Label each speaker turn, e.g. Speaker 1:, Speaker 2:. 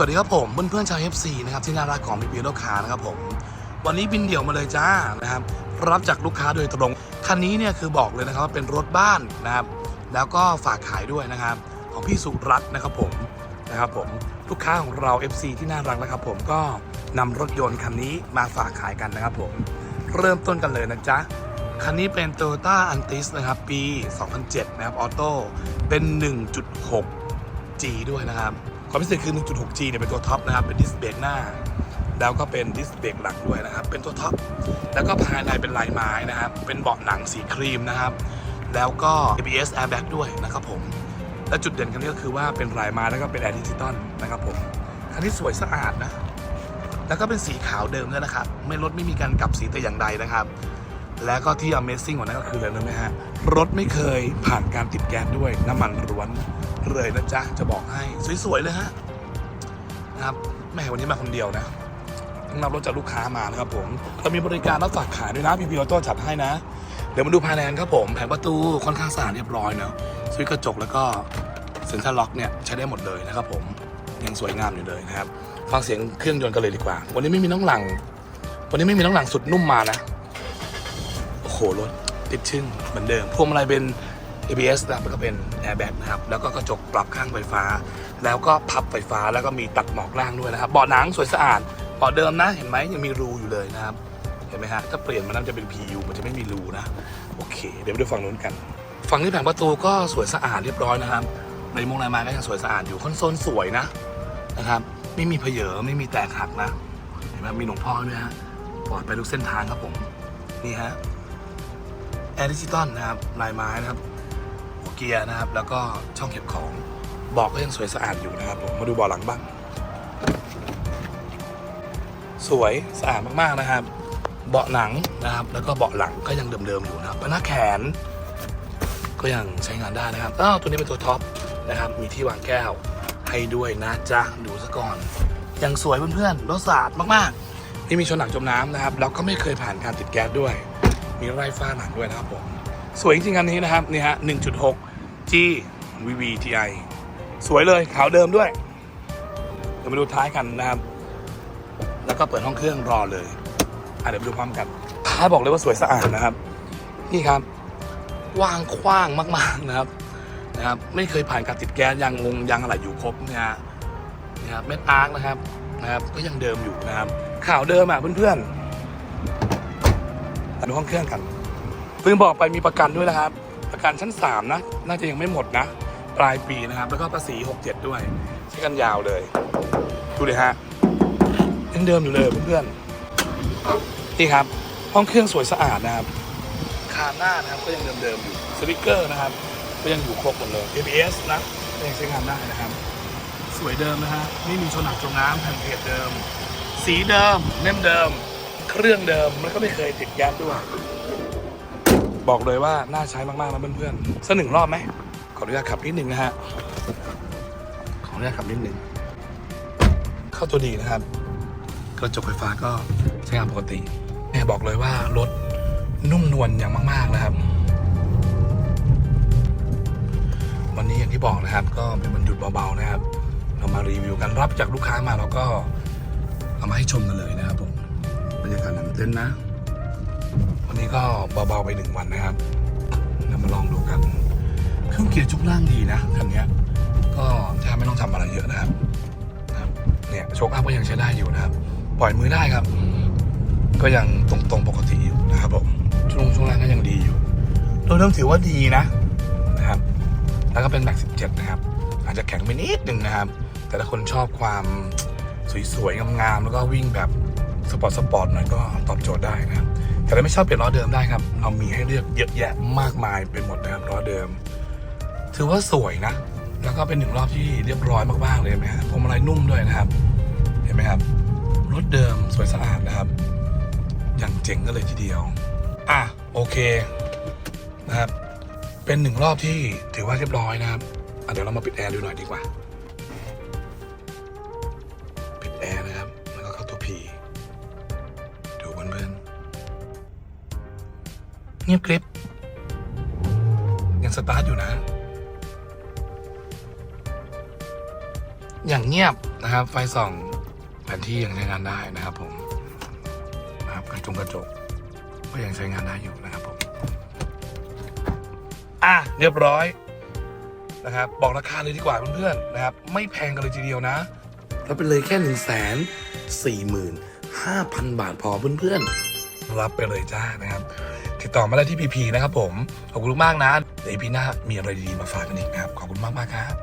Speaker 1: สวัสดีครับผมเพื่อนๆชาว FC นะครับที่น่ารักของพี่พีลูกค้านะครับผม วันนี้บินเดี่ยวมาเลยจ้านะครับรับจากลูกค้าโดยตรงคันนี้เนี่ยคือบอกเลยนะครับว่าเป็นรถบ้านนะครับ แล้วก็ฝากขายด้วยนะครับ ของพี่สุรัตน์นะครับผมนะครับผมลูกค้าของเรา FC ที่น่ารักนะครับ ผมก็นำรถยนต์คันนี้มาฝากขายกันนะครับ ผมเริ่มต้นกันเลยนะจ๊ะคันนี้เป็น Toyota Antis นะครับปี 2007 นะครับออโต้เป็น 1.6 G ด้วยนะครับ ความพิเศษคือ 1.6G เนี่ยเป็นตัวท็อปนะครับ เป็นดิสเบรกหน้า แล้วก็เป็นดิสเบรกหลังด้วยนะครับ เป็นตัวท็อป แล้วก็ภายในเป็นลายไม้นะครับ เป็นเบาะหนังสีครีมนะครับ แล้วก็ ABS airbag ด้วยนะครับผม และจุดเด่นกันนี้ก็คือว่าเป็นลายไม้แล้วก็เป็นแอร์ดิจิตอลนะครับผม คันนี้สวยสะอาดนะ แล้วก็เป็นสีขาวเดิมด้วยนะครับ ไม่รถไม่มีการกลับสีแต่อย่างใดนะครับ แล้วก็ที่ Amazing กว่านั้นก็คืออะไรรู้ไหมฮะ รถไม่เคยผ่านการติดแก๊สด้วยน้ำมันล้วนเลยนะจ๊ะ จะบอกให้สวยๆเลยฮะนะครับแม่วันนี้มาคนเดียวนะต้องรับรถจากลูกค้ามานะครับผมเรามีบริการรับฝากขายด้วยนะพี่พีออโต้จัดให้นะ เดี๋ยวมาดูภายในกันครับผมแผงประตูค่อนข้างสะอาดเรียบร้อยนะสวิตช์กระจกแล้วก็เซ็นทรัลล็อกเนี่ยใช้ได้หมดเลยนะครับผมยังสวยงามอยู่เลยนะครับ ฟังเสียงเครื่องยนต์กันเลยดีกว่า วันนี้ไม่มีน้องหลัง วันนี้ไม่มีน้องหลังสุดนุ่มมานะ หรถติดชึ่งเหมือนเดิมพวงมาลัยเป็น ABS นะครับแล้วก็เป็น airbag นะครับ แล้วก็กระจกปรับข้างไฟฟ้า แล้วก็พับไฟฟ้าแล้วก็มีตัดหมอกล่างด้วยนะครับเบาะหนังสวยสะอาดเบาะเดิมนะเห็นไหมยังมีรูอยู่เลยนะครับ เห็นไหมฮะถ้าเปลี่ยนมันน่าจะเป็น PU มันจะไม่มีรูนะ โอเค เดี๋ยวไปดูฝั่งนู้นกัน ฝั่งที่แผงประตูก็สวยสะอาดเรียบร้อยนะครับในมุงในไม้ก็ยังสวยสะอาดอยู่คอนโซลสวยนะนะครับ ไม่มีเพเยอไม่มีแตกหักนะ เห็นไหมมีหลวงพ่อด้วยฮะปลอดไปทุกเส้นทางครับผมนี่ฮะ แอร์ดิจิตอลนะครับลายไม้นะครับหัวเกียร์นะครับ แล้วก็ช่องเก็บของเบอกก็ยังสวยสะอาดอยู่นะครับผมมาดูเบาะหลังบ้าง สวยสะอาดมากๆนะครับ เบาะหนังนะครับ แล้วก็เบาะหลังก็ยังเดิมๆอยู่นะครับหน้าแขน ก็ยังใช้งานได้นะครับอ้าวตัวนี้เป็นตัวท็อปนะครับ มีที่วางแก้วให้ด้วยนะจ๊ะดูซะก่อนยังสวยเพื่อนๆรถสะอาดมากๆนี่มีชนหนักจมน้ำนะครับแล้วก็ไม่เคยผ่านการติดแก๊สด้วย มีไร่ฟ้าหนังด้วยนะครับผม สวยจริงๆอันนี้นะครับนี่ฮะ 1.6 G VVTi สวยเลยขาวเดิมด้วย เดี๋ยวมาดูท้ายกันนะครับ แล้วก็เปิดห้องเครื่องรอเลยอะเดี๋ยวไปดูพร้อมกันท้ายบอกเลยว่าสวยสะอาดนะครับ นี่ครับว่างกว้างมาก ๆนะครับนะครับ ไม่เคยผ่านการติดแก๊สยางงงยางอะไรอยู่ครบนะฮะนี่ครับเม็ดอาร์คนะครับนะครับ ก็ยังเดิมอยู่นะครับข่าวเดิมอะเพื่อนๆ แต่ดูห้องเครื่องกันลืมบอกไปมีประกันด้วยนะครับ ประกันชั้น 3 นะ น่าจะยังไม่หมดนะ ปลายปีนะครับ แล้วก็ภาษี 67 ด้วย ใช้กันยาวเลย ดูเลยฮะยังเดิมอยู่เลยเพื่อนๆนี่ครับ ห้องเครื่องสวยสะอาดนะครับ คานหน้านะครับก็ยังเดิมๆอยู่ สติกเกอร์นะครับ ก็ยังอยู่ครบหมดเลย ABS นะยังใช้งานได้นะครับ สวยเดิมนะฮะ ไม่มีชนหนักจมน้ำแผ่นเพจเดิม สีเดิมเล่มเดิม เรื่องเดิมแล้วก็ไม่เคยติดแก๊สด้วย บอกเลยว่าน่าใช้มากๆนะเพื่อนๆสักหนึ่งรอบไหมขออนุญาตขับนิดหนึ่งนะฮะขออนุญาตขับนิดหนึ่งเข้าตัวดีนะครับ กระจกไฟฟ้าก็ใช้งานปกติแม่บอกเลยว่ารถนุ่มนวลอย่างมาก ๆนะครับ วันนี้อย่างที่บอกนะครับ ก็เป็นวันหยุดเบาๆนะครับ เรามารีวิวกันรับจากลูกค้ามาเราก็เอามาให้ชมกันเลยนะครับผม รยากาศหนังเต้นนะ วันนี้ก็เบาๆไปหนึ่งวันนะครับเรามาลองดูกัน เครื่องเกียร์จุกล่างดีนะคันนี้ก็แทบไม่ต้องทำอะไรเยอะนะครับเนี่ยโชคอัพก็ยังใช้ได้อยู่นะครับ ปล่อยมือได้ครับ ก็ยังตรงๆปกติอยู่นะครับผมช่วงช่วงล่างก็ยังดีอยู่โดยรวมถือว่าดีนะนะครับ แล้วก็เป็นแม็ก17 นะครับ อาจจะแข็งไปนิดหนึ่งนะครับ แต่ถ้าคนชอบความสวยๆงามๆแล้วก็วิ่งแบบ สปอร์ตสปอร์ตหน่อยก็ตอบโจทย์ได้นะครับแต่ถ้าไม่ชอบเปลี่ยนล้อเดิมได้ครับ เรามีให้เลือกเยอะแยะมากมายเป็นหมดนะครับล้อเดิม ถือว่าสวยนะ แล้วก็เป็นหนึ่งรอบที่เรียบร้อยมากๆเลยเห็นไหมฮะพวงมาลัยนุ่มด้วยนะครับ เห็นไหมครับรถเดิมสวยสะอาดนะครับ อย่างเจ๋งก็เลยทีเดียว อะโอเคนะครับ เป็นหนึ่งรอบที่ถือว่าเรียบร้อยนะครับเดี๋ยวเรามาปิดแอร์ดูหน่อยดีกว่า เงียบกริบยังสตาร์ทอยู่นะ อย่างเงียบนะครับ ไฟส่องแผนที่ยังใช้งานได้นะครับผมนะครับกระจกกระจกก็ยังใช้งานได้อยู่นะครับผมอะเรียบร้อยนะครับ บอกราคาเลยดีกว่าเพื่อนๆนะครับ ไม่แพงกันเลยทีเดียวนะแล้วเป็นเลยแค่หนึ่งแสนสี่หมื่นห้าพันบาทพอเพื่อนๆรับไปเลยจ้านะครับ ติดต่อมาได้ที่พีพีนะครับผม ขอบคุณมากนะ เดี๋ยวพีหน้ามีอะไรดีๆมาฝากกันอีกนะครับ ขอบคุณมากมากครับ